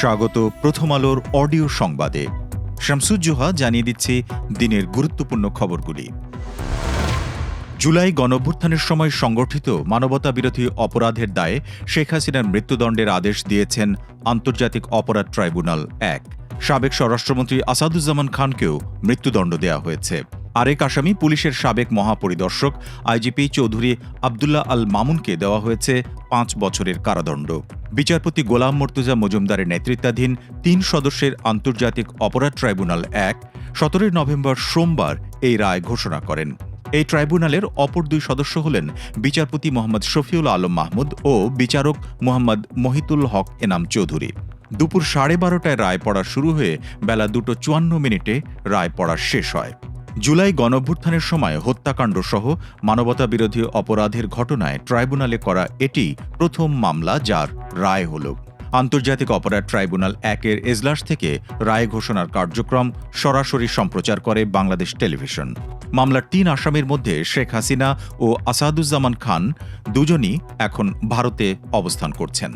স্বাগত প্রথম আলোর অডিও সংবাদে। শামসুজ্জোহা জানিয়ে দিচ্ছে দিনের গুরুত্বপূর্ণ খবরগুলি। জুলাই গণঅভ্যুত্থানের সময় সংগঠিত মানবতা বিরোধী অপরাধের দায়ে শেখ হাসিনার মৃত্যুদণ্ডের আদেশ দিয়েছেন আন্তর্জাতিক অপরাধ ট্রাইব্যুনাল এক। সাবেক স্বরাষ্ট্রমন্ত্রী আসাদুজ্জামান খানকেও মৃত্যুদণ্ড দেওয়া হয়েছে। আরেক আসামি পুলিশের সাবেক মহাপরিদর্শক আইজিপি চৌধুরী আবদুল্লাহ আল মামুনকে দেওয়া হয়েছে পাঁচ বছরের কারাদণ্ড। বিচারপতি গোলাম মর্তুজা মজুমদারের নেতৃত্বাধীন তিন সদস্যের আন্তর্জাতিক অপরাধ ট্রাইব্যুনাল এক সতেরোই নভেম্বর সোমবার এই রায় ঘোষণা করেন। এই ট্রাইব্যুনালের অপর দুই সদস্য হলেন বিচারপতি মোহাম্মদ শফিউল আলম মাহমুদ ও বিচারক মোহাম্মদ মহিতুল হক এনাম চৌধুরী। দুপুর সাড়ে বারোটায় রায় পড়া শুরু হয়ে বেলা দুটো চুয়ান্ন মিনিটে রায় পড়া শেষ হয়। জুলাই গণঅভ্যুত্থানের সময় হত্যাকাণ্ড সহ মানবতা বিরোধী অপরাধের ঘটনায় ট্রাইব্যুনালে করা এটি প্রথম মামলা যার রায় হল। আন্তর্জাতিক অপরাধ ট্রাইব্যুনাল একের এজলাস থেকে রায় ঘোষণার কার্যক্রম সরাসরি সম্প্রচার করে বাংলাদেশ টেলিভিশন। মামলার তিন আসামির মধ্যে শেখ হাসিনা ও আসাদুজ্জামান খান দুজনই এখন ভারতে অবস্থান করছেন।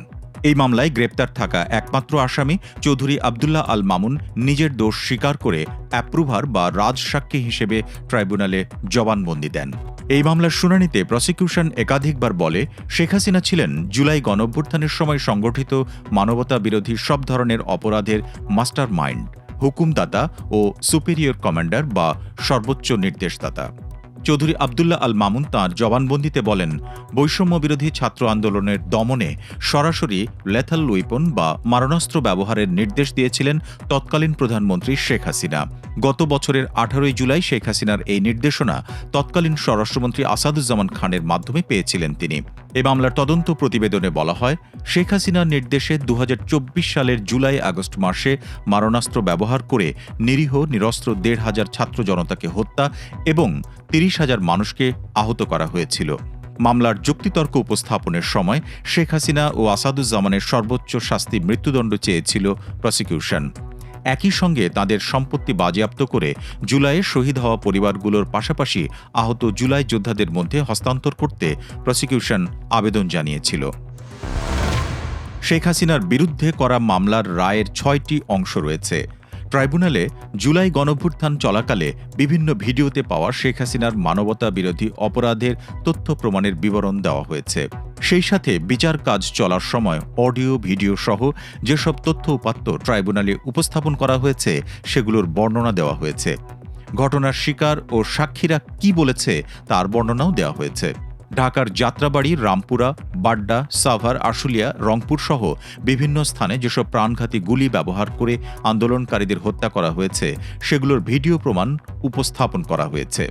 এই মামলায় গ্রেপ্তার থাকা একমাত্র আসামি চৌধুরী আবদুল্লাহ আল মামুন নিজের দোষ স্বীকার করে অ্যাপ্রুভার বা রাজসাক্ষী হিসেবে ট্রাইব্যুনালে জবানবন্দি দেন। এই মামলার শুনানিতে প্রসিকিউশন একাধিকবার বলে শেখ হাসিনা ছিলেন জুলাই গণঅভ্যুত্থানের সময় সংগঠিত মানবতা বিরোধী সব ধরনের অপরাধের মাস্টার মাইন্ড হুকুমদাতা ও সুপেরিয়র কমান্ডার বা সর্বোচ্চ নির্দেশদাতা। চৌধুরী আবদুল্লাহ আল মামুন তাঁর জবানবন্দিতে বলেন, বৈষম্য বিরোধী ছাত্র আন্দোলনের দমনে সরাসরি লেথাল উইপন বা মারণাস্ত্র ব্যবহারের নির্দেশ দিয়েছিলেন তৎকালীন প্রধানমন্ত্রী শেখ হাসিনা। গত বছরের আঠারোই জুলাই শেখ হাসিনার এই নির্দেশনা তৎকালীন স্বরাষ্ট্রমন্ত্রী আসাদুজ্জামান খানের মাধ্যমে পেয়েছিলেন তিনি। এ মামলার তদন্ত প্রতিবেদনে বলা হয়, শেখ হাসিনার নির্দেশে দু হাজার চব্বিশ সালের জুলাই আগস্ট মাসে মারণাস্ত্র ব্যবহার করে নিরীহ, নিরস্ত্র দেড় হাজার ছাত্র জনতাকে হত্যা এবং তিরিশ হাজার মানুষকে আহত করা হয়েছিল। মামলার যুক্তিতর্ক উপস্থাপনের সময় শেখ হাসিনা ও আসাদুজ্জামানের সর্বোচ্চ শাস্তি মৃত্যুদণ্ড চেয়েছিল প্রসিকিউশন। একই সঙ্গে তাদের সম্পত্তি বাজেয়াপ্ত করে জুলাইয়ে শহীদ হওয়া পরিবারগুলোর পাশাপাশি আহত জুলাই যোদ্ধাদের মধ্যে হস্তান্তর করতে প্রসিকিউশন আবেদন জানিয়েছিল। শেখ হাসিনার বিরুদ্ধে করা মামলার রায়ের ছয়টি অংশ রয়েছে। ট্রাইব্যুনালে জুলাই গণভ্যুত্থান চলাকালে বিভিন্ন ভিডিওতে পাওয়া শেখ হাসিনার মানবতা বিরোধী অপরাধের তথ্য প্রমাণের বিবরণ দেওয়া হয়েছে। সেই সাথে বিচার কাজ চলার সময় অডিও, ভিডিও সহ যেসব তথ্য উপাত্ত ট্রাইব্যুনালে উপস্থাপন করা হয়েছে, সেগুলোর বর্ণনা দেওয়া হয়েছে। ঘটনার শিকার ও সাক্ষীরা কি বলেছে, তার বর্ণনাও দেওয়া হয়েছে। ঢাকার যাত্রাবাড়ি, রামপুরা, বাড্ডা, সাভার, আশুলিয়া, রংপুর সহ বিভিন্ন স্থানে যেসব প্রাণঘাতী গুলি ব্যবহার করে আন্দোলনকারীদের হত্যা করা হয়েছে, সেগুলোর ভিডিও প্রমাণ উপস্থাপন করা হয়েছে।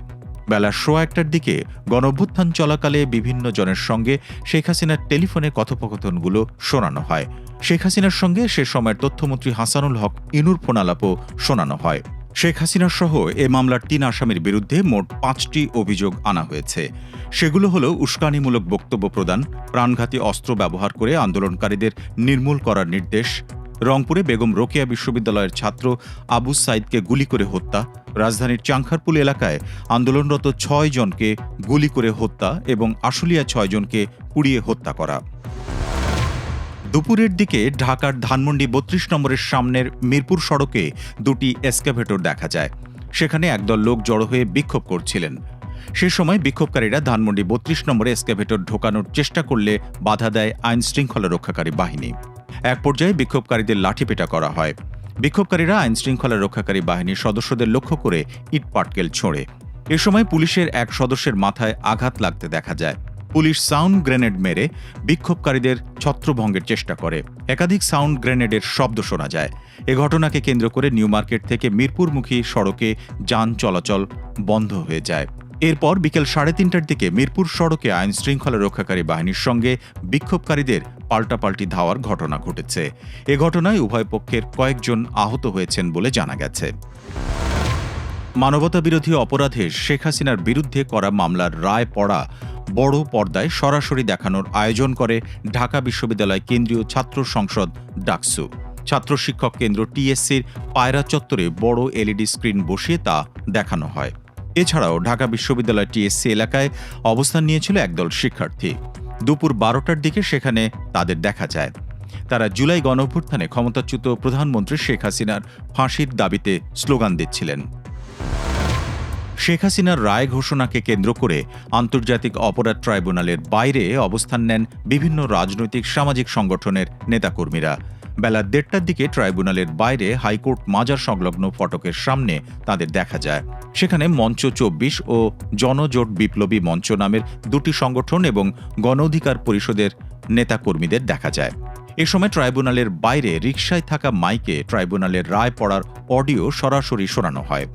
বেলা শো একটার দিকে গণঅভ্যুত্থান চলাকালে বিভিন্ন জনের সঙ্গে শেখ হাসিনার টেলিফোনে কথোপকথনগুলো শোনানো হয়। শেখ হাসিনার সঙ্গে সে সময়ের তথ্যমন্ত্রী হাসানুল হক ইনুর ফোনালাপও শোনানো হয়। শেখ হাসিনা সহ এ মামলার তিন আসামির বিরুদ্ধে মোট পাঁচটি অভিযোগ আনা হয়েছে। সেগুলো হল উস্কানিমূলক বক্তব্য প্রদান, প্রাণঘাতী অস্ত্র ব্যবহার করে আন্দোলনকারীদের নির্মূল করার নির্দেশ, রংপুরে বেগম রোকেয়া বিশ্ববিদ্যালয়ের ছাত্র আবু সাইদকে গুলি করে হত্যা, রাজধানীর চাংখারপুল এলাকায় আন্দোলনরত ছয় জনকে গুলি করে হত্যা এবং আশুলিয়া ছয় জনকে পুড়িয়ে হত্যা করা। দুপুরের দিকে ঢাকার ধানমন্ডি বত্রিশ নম্বরের সামনের মিরপুর সড়কে দুটি এসকাভেটর দেখা যায়। সেখানে একদল লোক জড়ো হয়ে বিক্ষোভ করছিলেন। সে সময় বিক্ষোভকারীরা ধানমন্ডি বত্রিশ নম্বরে এসকাভেটর ঢোকানোর চেষ্টা করলে বাধা দেয় আইন শৃঙ্খলা রক্ষাকারী বাহিনী। এক পর্যায়ে বিক্ষোভকারীদের লাঠিপেটা করা হয়। বিক্ষোভকারীরা আইন শৃঙ্খলা রক্ষাকারী বাহিনীর সদস্যদের লক্ষ্য করে ইট পাটকেল ছোঁড়ে। এ সময় পুলিশের এক সদস্যের মাথায় আঘাত লাগতে দেখা যায়। পুলিশ সাউন্ড গ্রেনেড মেরে বিক্ষোভকারীদের ছত্রভঙ্গের চেষ্টা করে। একাধিক সাউন্ড গ্রেনেডের শব্দ শোনা যায়। এ ঘটনাকে কেন্দ্র করে নিউ মার্কেট থেকে মিরপুরমুখী সড়কে যান চলাচল বন্ধ হয়ে যায়। এরপর বিকেল সাড়ে তিনটার দিকে মিরপুর সড়কে আইন শৃঙ্খলা রক্ষাকারী বাহিনীর সঙ্গে বিক্ষোভকারীদের পাল্টাপাল্টি ধাওয়ার ঘটনা ঘটেছে। এ ঘটনায় উভয় পক্ষের কয়েকজন আহত হয়েছেন বলে জানা গেছে। মানবতা বিরোধী অপরাধে শেখ হাসিনার বিরুদ্ধে করা মামলার রায় পড়া বড় পর্দায় সরাসরি দেখানোর আয়োজন করে ঢাকা বিশ্ববিদ্যালয় কেন্দ্রীয় ছাত্র সংসদ ডাকসু। ছাত্র শিক্ষক কেন্দ্র টিএসসির পায়রা চত্বরে বড় এলইডি স্ক্রিন বসিয়ে তা দেখানো হয়। এছাড়াও ঢাকা বিশ্ববিদ্যালয় টিএসসি এলাকায় অবস্থান নিয়েছিল একদল শিক্ষার্থী। দুপুর বারোটার দিকে সেখানে তাদের দেখা যায়। তারা জুলাই গণঅভ্যুত্থানে ক্ষমতাচ্যুত প্রধানমন্ত্রী শেখ হাসিনার ফাঁসির দাবিতে স্লোগান দিচ্ছিলেন। শেখ হাসিনার রায় ঘোষণাকে কেন্দ্র করে আন্তর্জাতিক অপরাধ ট্রাইব্যুনালের বাইরে অবস্থান নেন বিভিন্ন রাজনৈতিক সামাজিক সংগঠনের নেতাকর্মীরা। বেলা দেড়টার দিকে ট্রাইব্যুনালের বাইরে হাইকোর্ট মাজার সংলগ্ন ফটকের সামনে তাদের দেখা যায়। সেখানে মঞ্চ চব্বিশ ও জনজোট বিপ্লবী মঞ্চ নামের দুটি সংগঠন এবং গণ অধিকার পরিষদের নেতাকর্মীদের দেখা যায়। এ সময় ট্রাইব্যুনালের বাইরে রিকশায় থাকা মাইকে ট্রাইব্যুনালের রায় পড়ার অডিও সরাসরি শোনানো হয়।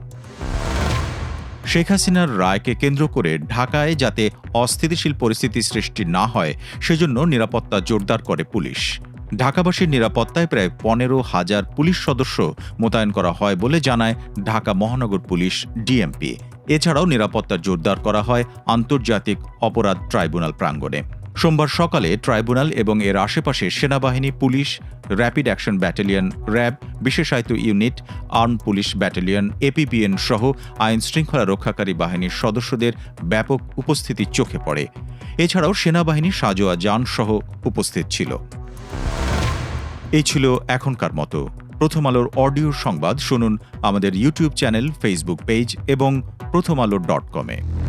শেখ হাসিনার রায়কে কেন্দ্র করে ঢাকায় যাতে অস্থিতিশীল পরিস্থিতি সৃষ্টি না হয়, সেজন্য নিরাপত্তা জোরদার করে পুলিশ। ঢাকাবাসীর নিরাপত্তায় প্রায় পনেরো হাজার পুলিশ সদস্য মোতায়েন করা হয় বলে জানায় ঢাকা মহানগর পুলিশ ডিএমপি। এছাড়াও নিরাপত্তা জোরদার করা হয় আন্তর্জাতিক অপরাধ ট্রাইব্যুনাল প্রাঙ্গণে। সোমবার সকালে ট্রাইব্যুনাল এবং এর আশেপাশে সেনাবাহিনী, police, rapid action battalion, RAB, বিশেষায়িত unit arm police battalion APPN সহ আইন শৃঙ্খলা রক্ষাকারী বাহিনীর সদস্যদের ব্যাপক উপস্থিতি চোখে পড়ে। এছাড়াও সেনাবাহিনী সাজোয়া যান সহ উপস্থিত ছিল। এই ছিল এখনকার মতো। প্রথম আলোর অডিও সংবাদ শুনুন আমাদের ইউটিউব চ্যানেল, ফেসবুক পেজ এবং প্রথম আলো ডট কমে।